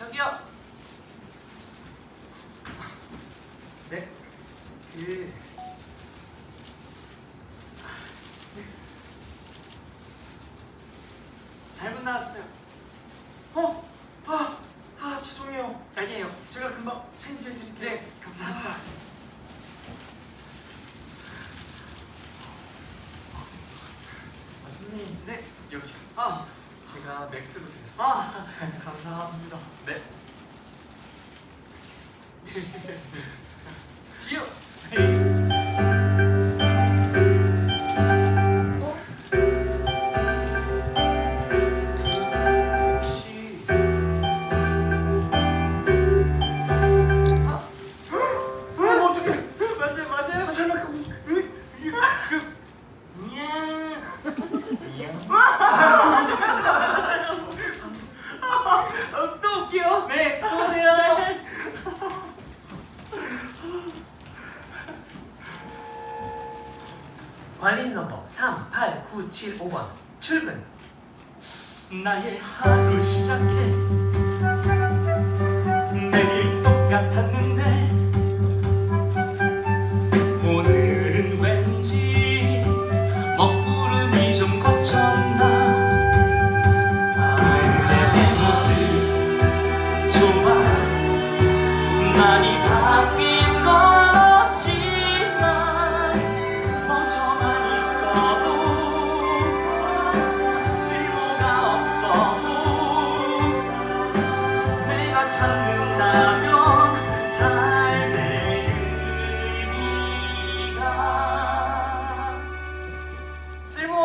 저기요. 네. 그 잘못 나왔어요. 어? 아, 아 죄송해요. 아니에요. 제가 금방 체인지 해 드릴게요. 네, 감사합니다. 아, 손님 네. 여기 아, 제가 맥스로 드렸어요. 아, 감사합니다. 네. 혹시 아. 맞아요, 맞아요. 아, 설마 그, 그, 그. 올게요. 네, 또 오세요. 관린 넘버 38975번 출근 나의 하루 시작해 내일 똑같았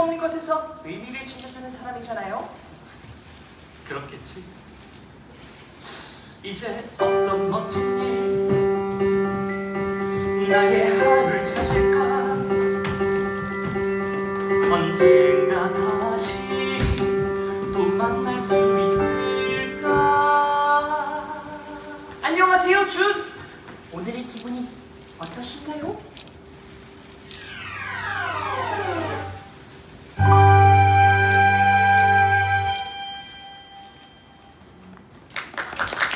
쓸모없는 것에서 의미를 찾아주는 사람이잖아요. 그렇겠지. 이제 어떤 멋진 일 나의 하루를 찾을까? 언젠가 다시 또 만날 수 있을까? 안녕하세요 준. 오늘의 기분이 어떠신가요?